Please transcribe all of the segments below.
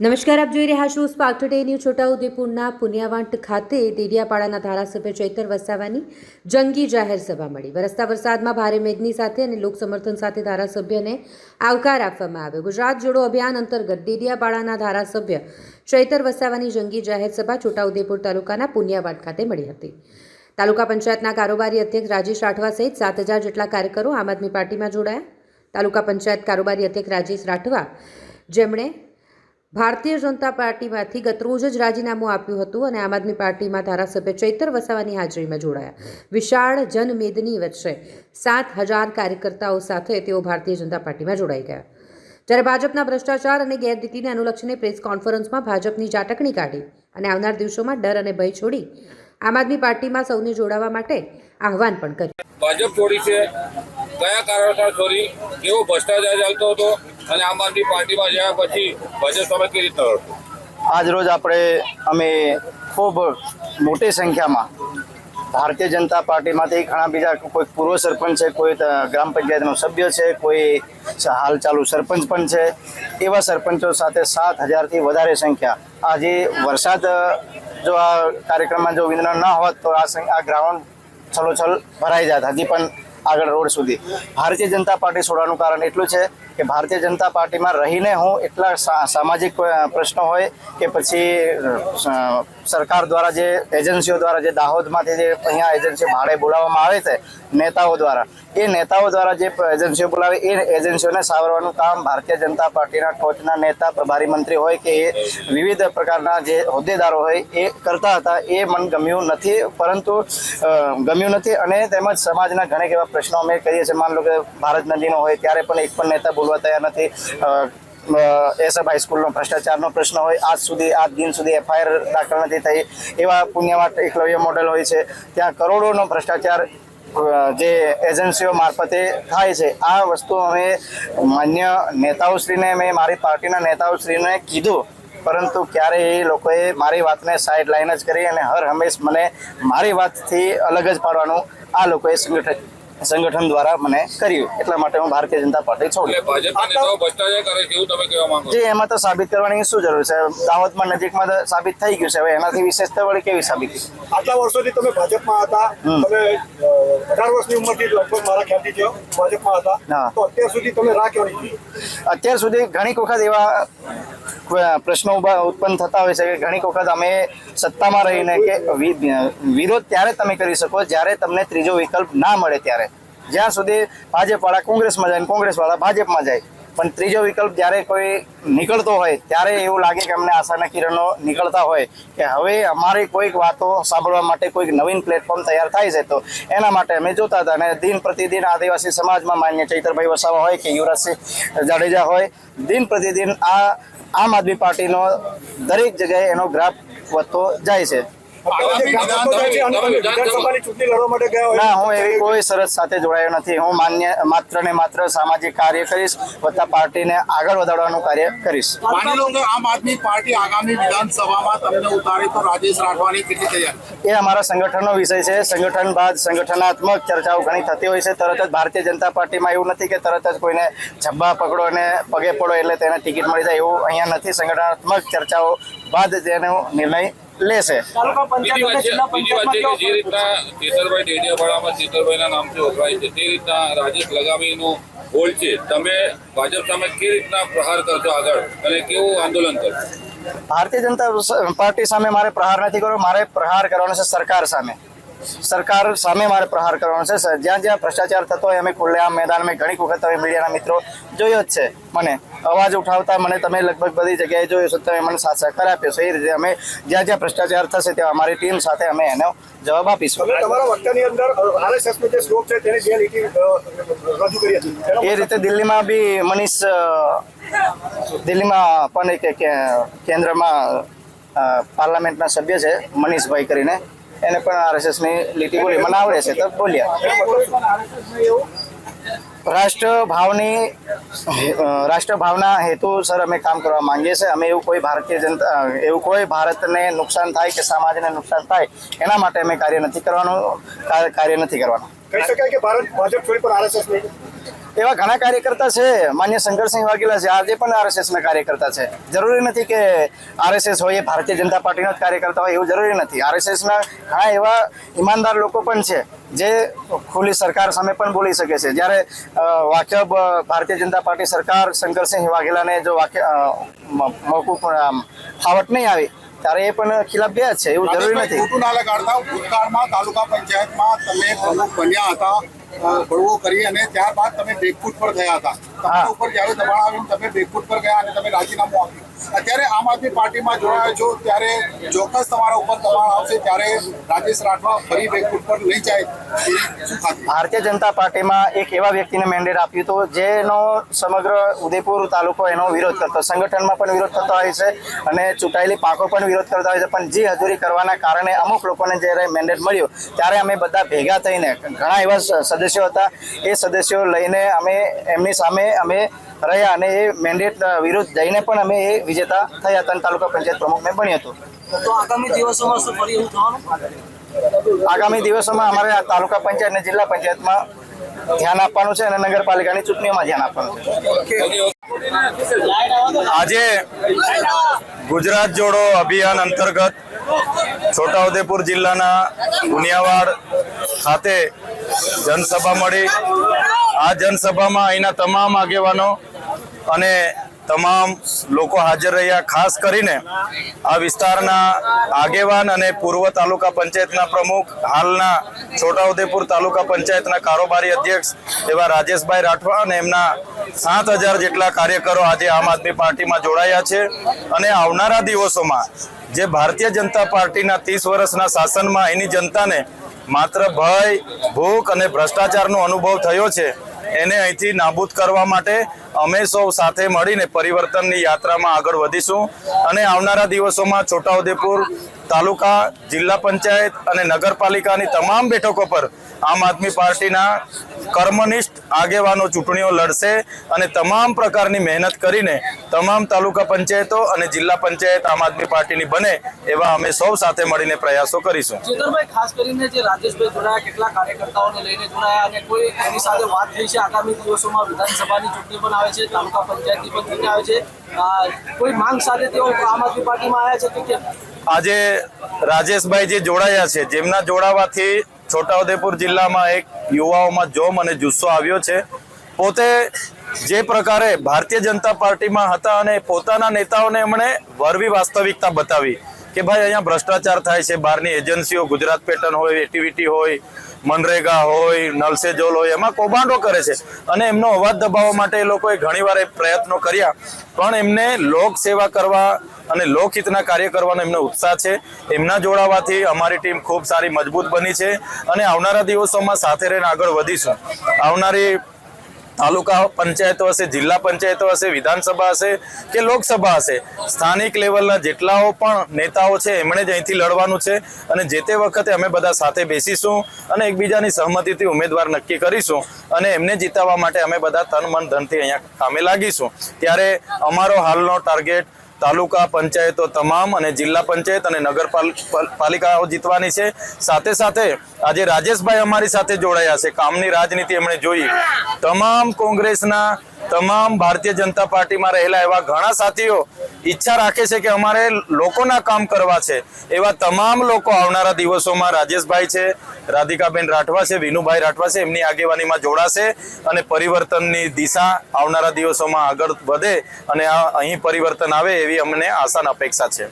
નમસ્કાર, આપ જોઈ રહ્યા છો સ્પાર્ક ટુડે ન્યૂ છોટાઉદેપુરના પુનિયાવાંટ ખાતે દેડિયાપાડાના ધારાસભ્ય ચૈતર વસાવાની જંગી જાહેર સભા મળી. વરસતા વરસાદમાં ભારે મેઘની સાથે અને લોક સમર્થન સાથે ધારાસભ્યને આવકાર આપવામાં આવ્યો. ગુજરાત જોડો અભિયાન અંતર્ગત દેડિયાપાડાના ધારાસભ્ય ચૈતર વસાવાની જંગી જાહેર સભા છોટાઉદેપુર તાલુકાના પુનિયાવાંટ ખાતે મળી હતી. તાલુકા પંચાયતના કારોબારી અધ્યક્ષ રાજેશ રાઠવા સહિત સાત હજાર જેટલા કાર્યકરો આમ આદમી પાર્ટીમાં જોડાયા. તાલુકા પંચાયત કારોબારી અધ્યક્ષ રાજેશ રાઠવા, જેમણે ભારતીય જનતા પાર્ટીમાંથી ગતરોજ જ રાજીનામું આપ્યું હતું અને આમ આદમી પાર્ટીમાં ધારાસભ્ય ચૈતર વસાવાની હાજરીમાં જોડાયા. વિશાળ જનમેદની વચ્ચે સાત હજાર કાર્યકર્તાઓ સાથે તેઓ ભારતીય જનતા પાર્ટીમાં જોડાઈ ગયા. જ્યારે ભાજપના ભ્રષ્ટાચાર અને ગેરરીતિને અનુલક્ષીને પ્રેસ કોન્ફરન્સમાં ભાજપની ઝાટકણી કાઢી અને આવનાર દિવસોમાં ડર અને ભય છોડી આમ આદમી પાર્ટીમાં સૌને જોડાવા માટે આહવાન પણ કર્યું. ભાજપ છોડી છે. કયા કારણસર છોડી? કેવો ભ્રષ્ટાચાર ચાલતો હતો? અને આમ આદમી પાર્ટીમાં ગયા પછી ભાજપ સામે કેવી રીતના આજ રોજ આપણે અમે ખૂબ મોટી સંખ્યામાં ભારતીય જનતા પાર્ટીમાંથી ઘણા બીજા કોઈ પૂર્વ સરપંચ છે, કોઈ ગ્રામ પંચાયતનો સભ્ય છે, કોઈ હાલ ચાલુ સરપંચ પણ છે. એવા સરપંચો સાથે સાત હજારથી વધારે સંખ્યા. આજે વરસાદ, જો આ કાર્યક્રમમાં જો વિઘ્ન ન હોત તો આ આ ગ્રાઉન્ડ છલોછલ ભરાઈ જાત. હજી પણ આગળ રોડ સુધી. ભારતીય જનતા પાર્ટી છોડવાનું કારણ એટલું છે કે ભારતીય જનતા પાર્ટીમાં રહીને હું એટલા સામાજિક પ્રશ્નો હોય કે પછી સરકાર દ્વારા જે એજન્સીઓ દ્વારા જે દાહોદમાંથી જે અહીંયા એજન્સીઓ ભાડે બોલાવવામાં આવે છે, નેતાઓ દ્વારા, એ નેતાઓ દ્વારા જે એજન્સીઓ બોલાવે, એ એજન્સીઓને સાવરવાનું કામ ભારતીય જનતા પાર્ટીના ટોચના નેતા, પ્રભારી મંત્રી હોય કે એ વિવિધ પ્રકારના જે હોદ્દેદારો હોય, એ કરતા હતા, એ મન ગમ્યું નથી, પરંતુ ગમ્યું નથી અને તેમજ સમાજના ઘણા એવા પ્રશ્નો અમે કરીએ છીએ. માન લો કે ભારત નદીનો હોય, ત્યારે પણ એક પણ નેતા બોલવા તૈયાર નથી. એસએફ હાઈસ્કૂલનો ભ્રષ્ટાચારનો પ્રશ્ન હોય. આજ સુધી, આજ દિન સુધી એફઆઈઆર દાખલ નથી થઈ. એવા પુણ્યવાટ એકલવ્ય મોડેલ હોય છે. ત્યાં કરોડોનો ભ્રષ્ટાચાર જે એજન્સીઓ મારફતે થાય છે. આ વસ્તુ અમે માન્ય નેતાઓશ્રીને, મેં મારી પાર્ટીના નેતાઓશ્રીને કીધું. પરંતુ ક્યારે એ લોકોએ મારી વાતને સાઈડ લાઈન જ કરી અને હર હંમેશ મને મારી વાતથી અલગ જ પાડવાનું આ લોકોએ સંગઠન સંગઠન દ્વારા મને કર્યું. એટલા માટે હું ભારતીય જનતા પાર્ટી એટલે છોડ્યું ભાજપના નેતાઓ ભ્રષ્ટાચાર કરે છે એવું તમે કહેવા માંગો છો? જે એમાં તો સાબિત કરવાની શું જરૂર છે? દાહોદમાં નજીકમાં સાબિત થઈ ગયું છે. હવે એનાથી વિશેષતા વળી કેવી સાબિત આટલા વર્ષોથી તમે ભાજપમાં હતા. તમે અઢાર વર્ષની ઉંમરથી લગભગ મારા ખ્યાલથી જો ભાજપમાં હતા. હા. તો અત્યાર સુધી તમે રાહ કેમ અત્યાર સુધી ઘણી વખત એવા પ્રશ્નો ઉત્પન્ન થતા હોય છે કે ઘણી વખત અમે સત્તામાં રહીને કે વિરોધ ત્યારે તમે કરી શકો જ્યારે તમને ત્રીજો વિકલ્પ ના મળે ત્યારે. જ્યાં સુધી ભાજપવાળા કોંગ્રેસમાં જાય કોંગ્રેસવાળા ભાજપમાં જાય. પણ ત્રીજો વિકલ્પ જ્યારે કોઈ નીકળતો હોય ત્યારે એવું લાગે કે અમને આશાના કિરણો નીકળતા હોય કે હવે અમારે કોઈક વાતો સાંભળવા માટે કોઈક નવીન પ્લેટફોર્મ તૈયાર થાય છે તો એના માટે અમે જોતા હતા અને દિન પ્રતિદિન આદિવાસી સમાજમાં માન્ય ચૈતરભાઈ વસાવા હોય કે યુવરાજસિંહ જાડેજા હોય, દિન પ્રતિદિન આ આમ આદમી પાર્ટીનો દરેક જગ્યાએ એનો ગ્રાફ વધતો જાય છે. ના હું એવી કોઈ શરત સાથે જોડાયો નથી. હું માન્ય માત્ર ને માત્ર સામાજિક કાર્ય કરીશ વત્તા પાર્ટીને આગળ વધારવાનું કાર્ય કરીશ. માની લો કે આમ આદમી પાર્ટી આગામી વિધાનસભામાં તમને ઉતારે તો રાજેશ રાઠવાની કેટલી તૈયારી? એ અમારા સંગઠનનો વિષય છે. સંગઠન બાદ સંગઠનાત્મક ચર્ચાઓ ઘણી થતી હોય છે. તરત જ ભારતીય જનતા પાર્ટીમાં એવું નથી કે તરત જ કોઈને જબ્બા પકડો અને પગે પડો એટલે તેને ટિકિટ મળી જાય એવું અહીંયા નથી. સંગઠનાત્મક ચર્ચાઓ બાદ તેનો નિર્ણય લેશે જે રીતના ચેતરભાઈ ડેડિયાવાડામાં ચેતરભાઈના નામથી ઓળખાય છે તે રીતના રાજેશ લગામીનું હોલ છે. તમે ભાજપ સામે કેવી રીતના પ્રહાર કરશો આગળ અને કેવું આંદોલન કરશો? ભારતીય જનતા પાર્ટી સામે મારે પ્રહાર નથી કરવો મારે પ્રહાર કરવાનો છે સરકાર સામે. સરકાર સામે મારે પ્રહાર કરવાનો છે જ્યાં જ્યાં ભ્રષ્ટાચાર થતો હોય અમે ખુલ્લેઆમ મેદાનમાં ઘણી વખત તમે મીડિયાના મિત્રો જોયો જ છે. મને અવાજ ઉઠાવતા મને તમે લગભગ બધી જગ્યાએ જોયો છો તમે મને સાથ સહકાર આપ્યો છે. એ રીતે અમે જ્યાં જ્યાં ભ્રષ્ટાચાર થશે ત્યાં અમારી ટીમ સાથે અમે એનો જવાબ આપીશું. તમે તમારા વક્તવ્યની અંદર આરએસએસ જે શ્લોક છે તેની જે લીટી રજૂ કરી હતી. એ રીતે દિલ્હીમાં બી મનીષ દિલ્હીમાં પણ એક કે- કેન્દ્રમાં પાર્લામેન્ટના સભ્ય છે મનીષભાઈ કરીને. એને પણ આરએસએસની લીટી બોલી મને આવડે છે, તો બોલ્યા. રાષ્ટ્ર ભાવની રાષ્ટ્ર ભાવના હેતુસર અમે કામ કરવા માંગીએ છીએ. અમે એવું કોઈ ભારતીય જનતા, એવું કોઈ ભારતને નુકસાન થાય કે સમાજને નુકસાન થાય, એના માટે અમે કાર્ય નથી કરવાનું કાર્ય નથી કરવાનું. કહી શકાય કે ભારત ભાજપ આરએસએસ એવા ઘણા કાર્યકર્તા છે. માન્ય શંકરસિંહ વાઘેલા છે. આજે પણ આરએસએસના કાર્યકર્તા છે. જરૂરી નથી કે આરએસએસ હોય એ ભારતીય જનતા પાર્ટીનો જ કાર્યકર્તા હોય એવું જરૂરી નથી. આરએસએસના ઘણા એવા ઈમાનદાર લોકો પણ છે જે ખુલ્લી સરકાર સામે પણ બોલી શકે છે. જ્યારે વાક્ય ભારતીય જનતા પાર્ટી સરકાર શંકરસિંહ વાઘેલાને જો વાક્ય મોકૂફ ફાવટ નહીં આવી ત્યારે એ પણ ખિલાફ ગયા જ છે. એવું જરૂરી નથી. ભૂતકાળમાં તાલુકા પંચાયતમાં તમે પ્રમુખ બન્યા હતા. બળવો કરી અને ત્યારબાદ તમે બેકફૂટ પર થયા હતા. તમારા ઉપર જ્યારે દબાણ આવ્યું તમે બેકફૂટ પર ગયા અને તમે રાજીનામું આપ્યું. અત્યારે આમ આદમી પાર્ટીમાં જોડાયા છો, ત્યારે ચોક્કસ તમારા ઉપર દબાણ આવશે, ત્યારે રાજેશ રાઠવા ફરી બેકફૂટ પર લઈ જાય ભારતીય જનતા પાર્ટીમાં એક એવા વ્યક્તિને મેન્ડેટ આપ્યું હતું જેનો સમગ્ર ઉદયપુર તાલુકો એનો વિરોધ કરતો, સંગઠનમાં પણ વિરોધ થતો હોય છે અને ચૂંટાયેલી પાકો પણ વિરોધ કરતા હોય છે. પણ જી હજુરી કરવાના કારણે અમુક લોકોને જ્યારે મેન્ડેટ મળ્યું, ત્યારે અમે બધા ભેગા થઈને, ઘણા એવા સદસ્યો હતા, એ સદસ્યો લઈને અમે એમની સામે અમે રહ્યા અને એ મેન્ડેટ વિરુદ્ધ જઈને પણ અમે એ વિજેતા થયા હતા તાલુકા પંચાયત પ્રમુખ મેં બન્યું હતું. તો આગામી દિવસોમાં શું ફરી એવું થવાનું? આગામી દિવસોમાં અમારે આ તાલુકા પંચાયત અને જિલ્લા પંચાયતમાં ધ્યાન આપવાનું છે અને નગરપાલિકાની ચૂંટણીઓમાં ધ્યાન આપવાનું છે. આજે ગુજરાત જોડો અભિયાન અંતર્ગત છોટાઉદેપુર જિલ્લાના ગુનિયાવાડ ખાતે જનસભા મળી. આ જનસભામાં અહીંના તમામ આગેવાનો અને તમામ લોકો હાજર રહ્યા, ખાસ કરીને આ વિસ્તારના આગેવાન અને પૂર્વ તાલુકા પંચાયતના પ્રમુખ, હાલના છોટાઉદેપુર તાલુકા પંચાયતના કારોબારી અધ્યક્ષ એવા રાજેશભાઈ રાઠવા અને એમના સાત હજાર જેટલા કાર્યકરો આજે આમ આદમી પાર્ટીમાં જોડાયા છે. અને આવનારા દિવસોમાં જે ભારતીય જનતા પાર્ટીના ત્રીસ વર્ષના શાસનમાં એની જનતાને માત્ર ભય ભૂખ અને ભ્રષ્ટાચારનો અનુભવ થયો છે. એને અહીંથી નાબૂદ કરવા માટે અમે સૌ સાથે મળીને પરિવર્તનની યાત્રામાં આગળ વધીશું અને આવનારા દિવસોમાં છોટાઉદેપુર તાલુકા, જિલ્લા પંચાયત અને નગરપાલિકાની તમામ બેઠકો પર આમ આદમી પાર્ટીના કર્મનિષ્ઠ આગેવાનો ચૂંટણીઓ લડશે અને તમામ પ્રકારની મહેનત કરીને તમામ તાલુકા પંચાયતો અને જિલ્લા પંચાયત આમ આદમી પાર્ટીની બને એવા અમે સૌ સાથે મળીને પ્રયાસો કરીશું. ખાસ કાર્યકર્તાઓને લઈને જોડાયા અને કોઈ એની સાથે વાત થઈ છે આગામી દિવસોમાં વિધાનસભાની ચૂંટણી પણ આવે છે, તાલુકા પંચાયતની પણ આવે છે. કોઈ માંગ સાથે તેઓ આમ આદમી પાર્ટીમાં આવ્યા છે કે આજે રાજેશભાઈ જે જોડાયા છે, જેમના જોડાવાથી છોટાઉદેપુર જિલ્લામાં એક યુવાઓમાં જોમ અને જુસ્સો આવ્યો છે. પોતે જે પ્રકારે ભારતીય જનતા પાર્ટીમાં હતા અને પોતાના નેતાઓને એમણે વરવી વાસ્તવિકતા બતાવી કે ભાઈ અહીંયા ભ્રષ્ટાચાર થાય છે, બહારની એજન્સીઓ, ગુજરાત પેટર્ન હોય, એટીવીટી હોય મનરેગા હોય નલસે જોલ હોય, એમાં કૌભાંડો કરે છે. અને એમનો અવાજ દબાવવા માટે એ લોકોએ ઘણીવાર એ પ્રયત્નો કર્યા. પણ એમને લોક સેવા કરવા અને લોકહિતના કાર્ય કરવાનો એમનો ઉત્સાહ છે. એમના જોડાવાથી અમારી ટીમ ખૂબ સારી મજબૂત બની છે. અને આવનારા દિવસોમાં સાથે રહીને આગળ વધીશું. આવનારી તાલુકા પંચાયતો હશે, જિલ્લા પંચાયતો હશે, વિધાનસભા હશે કે લોકસભા હશે, સ્થાનિક લેવલના જેટલાઓ પણ નેતાઓ છે, એમણે જ અહીંથી લડવાનું છે અને જે તે વખતે અમે બધા સાથે બેસીશું અને એકબીજાની સહમતિથી ઉમેદવાર નક્કી કરીશું અને એમને જીતાવવા માટે અમે બધા તન મન ધનથી અહીંયા કામે લાગીશું. ત્યારે અમારો હાલનો ટાર્ગેટ તાલુકા પંચાયતો તમામ અને જિલ્લા પંચાયત અને નગરપાલિકાઓ જીતવાની છે. સાથે સાથે આજે રાજેશભાઈ અમારી સાથે જોડાયા છે. કામની રાજનીતિ એમણે જોઈ. તમામ કોંગ્રેસના તમામ ભારતીય જનતા પાર્ટીમાં રહેલા એવા ઘણા સાથીઓ ઈચ્છા રાખે છે કે અમારે લોકોના કામ કરવા છે. એવા તમામ લોકો આવનારા દિવસોમાં રાજેશભાઈ છે, રાધિકાબેન રાઠવા છે, વિનુભાઈ રાઠવા છે, એમની આગેવાનીમાં જોડાશે અને પરિવર્તનની દિશા આવનારા દિવસોમાં આગળ વધે અને અહીં પરિવર્તન આવે એવી અમને આશા અપેક્ષા છે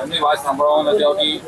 કેટલા એમની વાત સાંભળવામાં નથી આવતી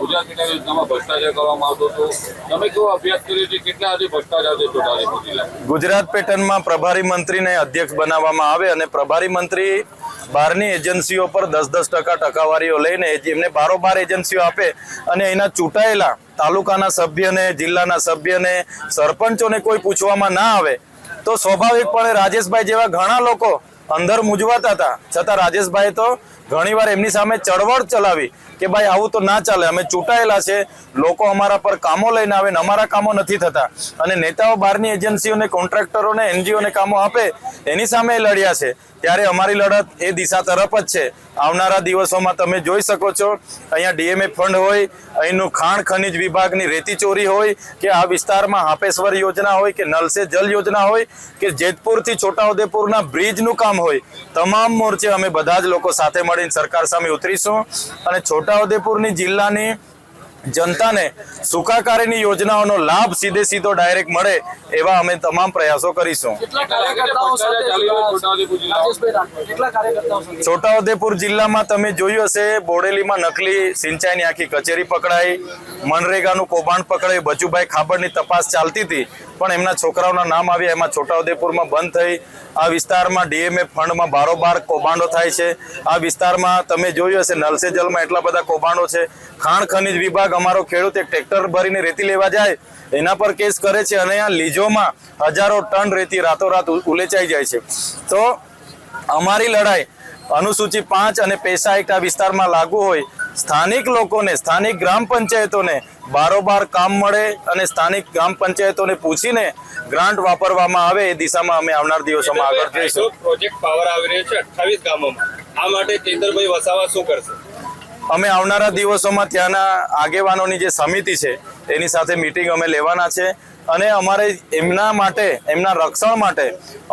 ગુજરાત પેટા યોજનામાં ભ્રષ્ટાચાર કરવામાં આવતો હતો. તમે કેવો અભ્યાસ કર્યો છે? કેટલા હજી ભ્રષ્ટાચાર છે જિલ્લામાં ગુજરાત પેટર્નમાં પ્રભારી મંત્રીને અધ્યક્ષ બનાવવામાં આવે અને પ્રભારી મંત્રી બહારની એજન્સીઓ પર દસ દસ ટકા ટકાવારીઓ લઈને જેમને બારોબાર એજન્સીઓ આપે અને એના ચૂંટાયેલા તાલુકાના સભ્યને, જિલ્લાના સભ્યને, સરપંચોને કોઈ પૂછવામાં ના આવે, તો સ્વાભાવિકપણે રાજેશભાઈ જેવા ઘણા લોકો અંદર મૂંઝવાતા હતા. છતાં રાજેશભાઈ તો ઘણીવાર એમની સામે ચળવળ ચલાવી કે ભાઈ આવું તો ના ચાલે, અમે ચૂંટાયેલા છે, લોકો અમારા પર કામો લઈને આવે ને અમારા કામો નથી થતા. અને નેતાઓ બહારની એજન્સીઓને, કોન્ટ્રાક્ટરોને, એનજીઓને કામો આપે, એની સામે લડ્યા છે. ત્યારે અમારી લડત એ દિશા તરફ જ છે. આવનારા દિવસોમાં તમે જોઈ શકો છો, અહીંયા ડીએમએ ફંડ હોય, અહીંનું ખાણ ખનિજ વિભાગની રેતી ચોરી હોય, કે આ વિસ્તારમાં હાપેશ્વર યોજના હોય, કે નલસે જલ યોજના હોય, કે જેતપુરથી છોટાઉદેપુરના બ્રિજનું કામ હોય, તમામ મોરચે અમે બધા જ લોકો સાથે મળીને સરકાર સામે ઉતરીશું. અને છોટાઉદેપુરની જિલ્લાની જનતાને સુખાકારીની યોજનાઓનો લાભ સીધે સીધો ડાયરેક્ટ મળે એવા અમે તમામ પ્રયાસો કરીશું. કેટલા કાર્યકર્તાઓ સાથે છોટાઉદેપુર જિલ્લામાં? તમે જોયું હશે બોડેલીમાં નકલી સિંચાઈની આખી કચેરી પકડાઈ મનરેગાનું કૌભાંડ પકડાઈ બચુભાઈ ખાબડની તપાસ ચાલતી હતી. પણ એમના છોકરાઓના નામ આવ્યા. એમાં છોટાઉદેપુરમાં બંધ થઈ. આ વિસ્તારમાં ડીએમએ ફંડમાં બારોબાર કૌભાંડો થાય છે. આ વિસ્તારમાં તમે જોયું હશે, નલસે જલમાં એટલા બધા કૌભાંડો છે. ખાણ ખનિજ વિભાગ અમારો ખેડૂત એક ટ્રેક્ટર ભરીને રેતી લેવા જાય. એના પર કેસ કરે છે અને આ લીજોમાં હજારો ટન રેતી રાતોરાત ઉલેચાઈ જાય છે. તો અમારી લડાઈ અનુસૂચિ પાંચ અને પેશા એક્ટ વિસ્તારમાં લાગુ હોય સ્થાનિક લોકોને સ્થાનિક ગ્રામ પંચાયતોને બારોબાર કામ મળે અને સ્થાનિક ગ્રામ પંચાયતોને પૂછીને ગ્રાન્ટ વાપરવામાં આવે એ દિશામાં અમે આવનાર દિવસોમાં આગળ જઈશું. પ્રોજેક્ટ પાવર આવી રહ્યો છે અઠ્ઠાવીસ ગામોમાં. આ માટે ચેતરભાઈ વસાવા શું કરશે? અમે આવનારા દિવસોમાં ત્યાંના આગેવાનોની જે સમિતિ છે એની સાથે મીટિંગ અમે લેવાના છે. અને અમારે એમના માટે એમના રક્ષણ માટે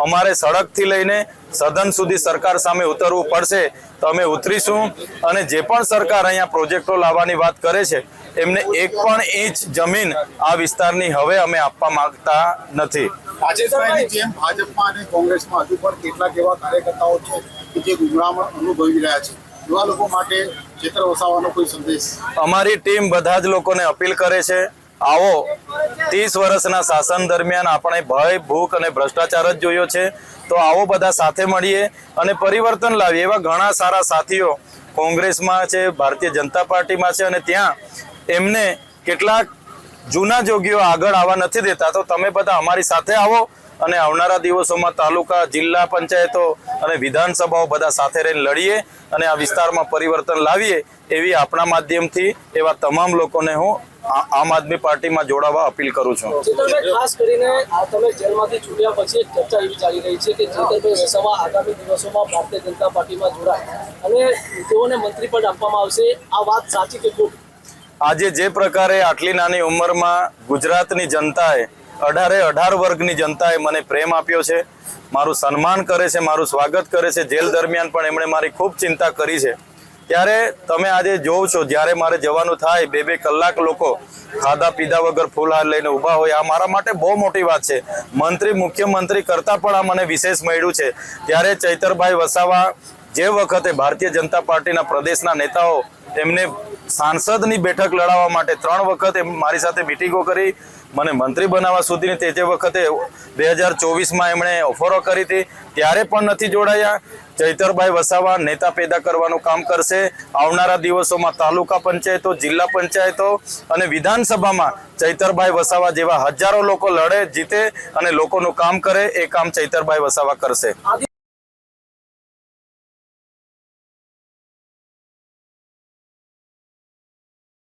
અમારે સડકથી લઈને સદન સુધી સરકાર સામે ઉતરવું પડશે તો અમે ઉતરીશું. અને જે પણ સરકાર અહીંયા પ્રોજેક્ટો લાવવાની વાત કરે છે એમને એક પણ ઇંચ જમીન આ વિસ્તારની હવે અમે આપવા માંગતા નથી. રાજેશભાઈની જેમ ભાજપમાં અને કોંગ્રેસમાં હજુ પણ કેટલાક એવા કાર્યકર્તાઓ છે કે જે ગુમરામણ અનુભવી રહ્યા છે. એવા લોકો માટે ચેતર વસાવાનો કોઈ સંદેશ? અમારી ટીમ બધા જ લોકોને અપીલ કરે છે આવો, ત્રીસ વર્ષના શાસન દરમિયાન આપણે ભય, ભૂખ અને ભ્રષ્ટાચાર જ જોયો છે. તો આવો બધા સાથે મળીએ અને પરિવર્તન લાવીએ. એવા ઘણા સારા સાથીઓ કોંગ્રેસમાં છે, ભારતીય જનતા પાર્ટીમાં છે અને ત્યાં એમને કેટલાક જૂના જોગીઓ આગળ આવવા નથી દેતા. તો તમે બધા અમારી સાથે આવો અને આવનારા દિવસોમાં તાલુકા, જિલ્લા પંચાયતો અને વિધાનસભાઓ બધા સાથે રહીને લડીએ અને આ વિસ્તારમાં પરિવર્તન લાવીએ એવી આપણા માધ્યમથી એવા તમામ લોકોને હું આમ આદમી પાર્ટીમાં જોડાવા અપીલ કરું છું. ખાસ કરીને તમે જેલમાંથી છૂટ્યા પછી એક ચર્ચા એવી ચાલી રહી છે કે વસાવા આગામી દિવસોમાં ભારતીય જનતા પાર્ટીમાં જોડાય. અને તેઓને મંત્રી પદ આપવામાં આવશે. આ વાત સાચી કે ખોટી? આજે જે પ્રકારે આટલી નાની ઉંમરમાં ગુજરાતની જનતાએ અઢારે અઢાર વર્ગની જનતાએ મને પ્રેમ આપ્યો છે મારું સન્માન કરે છે મારું સ્વાગત કરે છે જેલ દરમિયાન પણ એમણે મારી ખૂબ ચિંતા કરી છે. ત્યારે તમે આજે જોવ છો, જ્યારે મારે જવાનું થાય, બે બે કલાક લોકો ખાધા પીધા વગર ફૂલહાર લઈને ઊભા હોય, આ મારા માટે બહુ મોટી વાત છે. મંત્રી, મુખ્યમંત્રી કરતાં પણ આ મને વિશેષ મળ્યું છે. ત્યારે ચૈતરભાઈ વસાવા જે વખતે ભારતીય જનતા પાર્ટીના પ્રદેશના નેતાઓ એમને સાંસદની બેઠક લડાવવા માટે ત્રણ વખત મારી સાથે મિટિંગો કરી મને મંત્રી બનાવવા સુધીની તે તે વખતે બે હજાર ચોવીસમાં એમણે ઓફરો કરી હતી, ત્યારે પણ નથી જોડાયા. ચૈતરભાઈ વસાવા નેતા પેદા કરવાનું કામ કરશે. આવનારા દિવસોમાં તાલુકા પંચાયતો, જિલ્લા પંચાયતો અને વિધાનસભામાં ચૈતરભાઈ વસાવા જેવા હજારો લોકો લડે, જીતે અને લોકોનું કામ કરે, એ કામ ચૈતરભાઈ વસાવા કરશે.